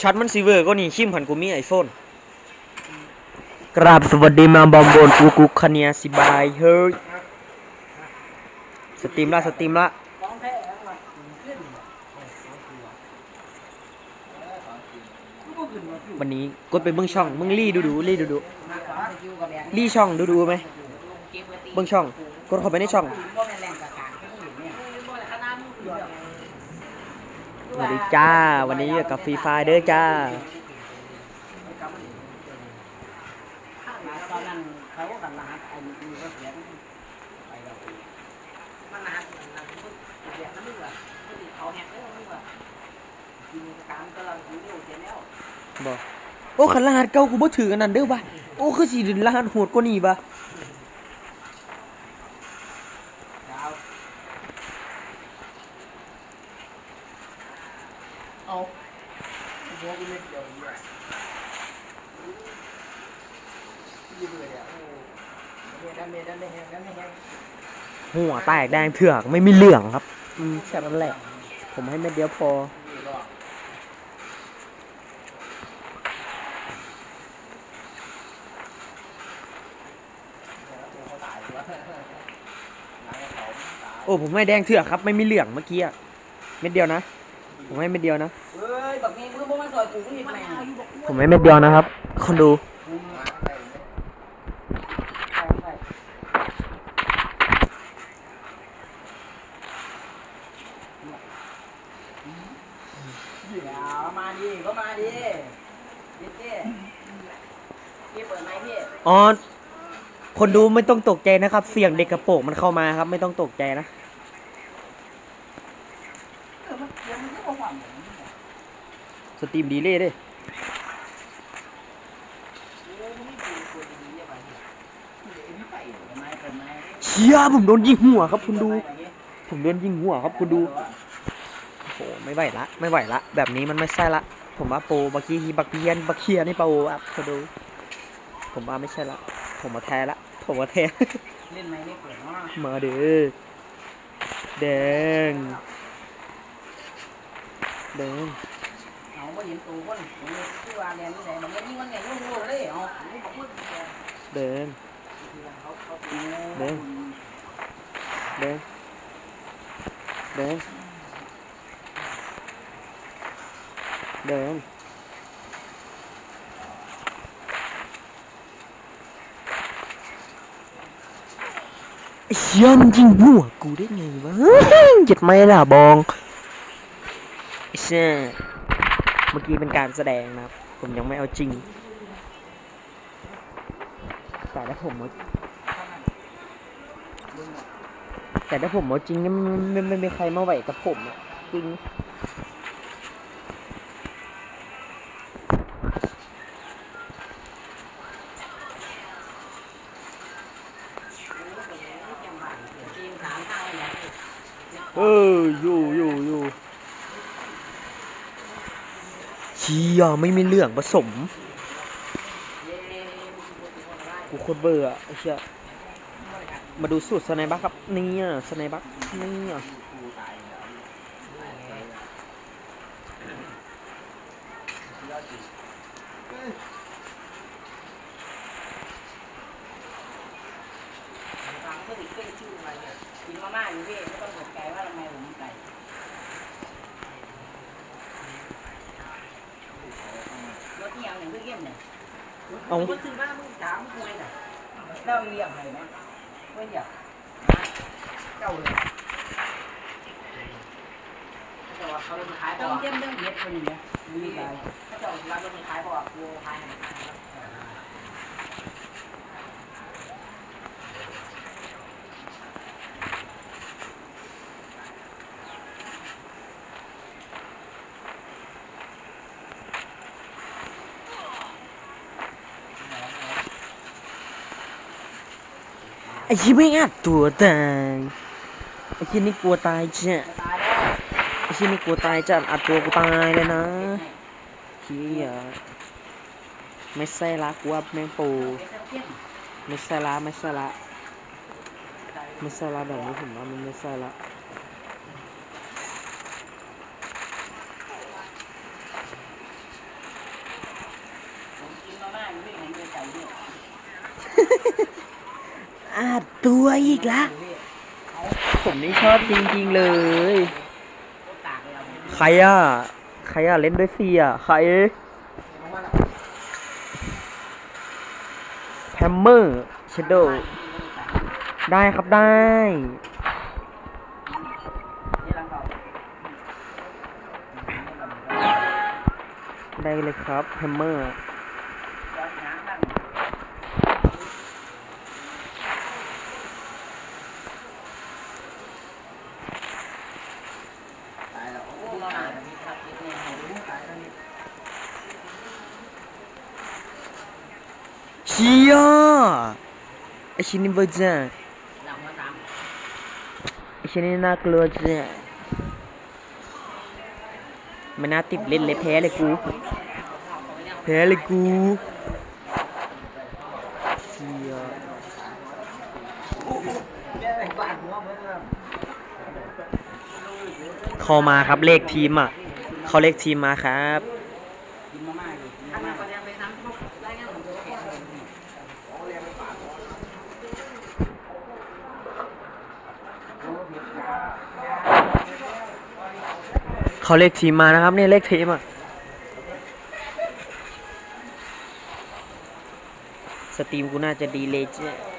ช็อตมันซีเวอร์ก็นี่ชิมผันกูมีไอโฟนกราบสวัสดีมาบอมโบนกูกูคเนียสิบายเฮ้ยสตรีมละสตรีมละวันนี้กดไปเบิ้งช่องมึงรีดูดูรีดูดูรีช่องดูดูไหมเบิ้งช่องกดเข้าไปในช่อง สวัสดีจ้า วันนี้อยู่กับฟรีไฟเด้อจ้าตอนนั้นเขากันรหัสไอ้มีก็เสียงไปเรามันรหัสมันมันเสียงนั่นมึงว่ะมันเขาแฮกได้มึงว่ะกินการก็เราอยู่เร็วเสียแล้วบอกโอ้ขันรหัสเก่ากูบ่ถือกันนั่นเด้อบ่ะโอ้คือสิรหัสโหดกว่านี้บ่ะ ดาวเอาหัวกูเล็กเดียวนี่แหละ ยี่เบื่อเนี่ยโอ้เมดันเมดันได้แฮงดันได้แฮงหัวแตกแดงเถือกไม่มีเหลืองครับ อืมแค่นั้นแหละ ผมให้เม็ดเดียวพอนี่หรอกโอ้ผมให้แดงเถือกครับ ไม่มีเหลืองเมื่อกี้อะเม็ดเดียวนะ ผมให้เม็ดเดียวนะ เฮ้ยแบบนี้มึงบ่มาซอยกูมึงเห็นไหม ผมให้เม็ดเดียวนะครับ คนดู เอามาดิก็มาดิดิเจ้พี่เปิดไมค์พี่อ๋อ คนดูไม่ต้องตกใจนะครับ เสียงเด็กกระโปรงมันเข้ามาครับ ไม่ต้องตกใจนะ เออมันเสียงมันก็บ่ฟังเหมือนกันเนี่ยสตรีมดีเลยเด้โอ้มึงนี่กูคนดีๆอะไปเนี่ยเดี๋ยวไอ้นี่ไปเปิดไมค์เปิดไมค์เชียผมโดนยิงหัวครับคุณดู ผมโดนยิงหัวครับคุณดูโอ้โห ไม่ไหวละ ไม่ไหวละ แบบนี้มันไม่ใช่ละ ผมว่าโปรบักกี้บักเคียนบักเคียนี่โปรครับคุณดู ผมว่าไม่ใช่ละ ผมมาแท้ละ ผมมาแท้ เล่นไมค์ไม่เปิดเนาะมาเด้อแดงแดงเอาบ่เห็นตัวคนผมเลยคือว่าเรียนนี่ไหนมันไม่ยิ่งมันไงยุ่งๆเลยเอานี่บอกพูดแกแดงเขาเขาตีเด้งแดงแดง แดงไอ้เหี้ยมันยิงหัวกูได้ไงวะหยัดไม่ล่ะบองเช่เมื่อกี้เป็นการแสดงนะครับ ผมยังไม่เอาจริง แต่ถ้าผมเอาแต่ถ้าผมเอาจริงไม่ไม่ไม่มีใครมาไหวกับผมอะจริง เอออยู่อยู่อยู่เชียไม่มีเหลืองผสม กูโคตรเบื่อไอ้เชี่ยมาดูสูตรสไนบักครับ นี่อะสไนบักนี่อะ ฟังเพื่อนอีกเพื่อนชื่ออะไรเนี่ยกินมาม่าอยู่พี่ไม่ต้องตกใจว่าทำไมผมไก่รถที่ยังหนึ่งเพื่อเยี่ยมเนี่ยเอามึงซื้อมามึงถามมึงคุยน่ะแล้วเรียกใครไหมไม่เรียกเจ้าเลยแต่ว่าเขาเป็นขายต้องเยี่ยมเรื่องเย็ดคนนี้เนี่ยมีอะไรถ้าเจ้ารับเป็นขายบอกกูขายให้ขาย ไอ้ชี้ไม่งัดตัวตายไอ้ชี้นี่กลัวตายจ้ะไอ้ชี้นี่กลัวตายจ้ะอัดตัวกูตายเลยนะเฮียไม่ใช่ละกูว่าแม่งปูไม่ใช่ละไม่ใช่ละไม่ใช่ละแบบนี้ผมว่ามันไม่ใช่ละ อาด ตัวอีกละ ผมนี่ชอบจริงๆเลย ใครอะ ใครอะ เล่นด้วยเสียใครแฮมเมอร์เชโดได้ครับได้ ได้เลยครับแฮมเมอร์ ย้อนน้ำนั่นตายแล้วโอ้เราหนามีครับคิดเนี่ยให้รู้ตายแล้วนี่ เชียไอชิ้นนี้เบอร์จังหลังมาไอชิ้นนี้น่ากลัวจังม่น่าติดเล่นเลยแพ้เลยกู แพ้เลยกูเชียเข้ามาครับเลขทีมอะ เขาเลขทีมมาครับ กินมาม่าอยู่กินมาม่าไปน้ำพวกได้เงี้ยผมจะเห็น เขาเลขทีมมานะครับเนี่ยเลขทีมอะสตรีมกูน่าจะดีเลยจ้ะ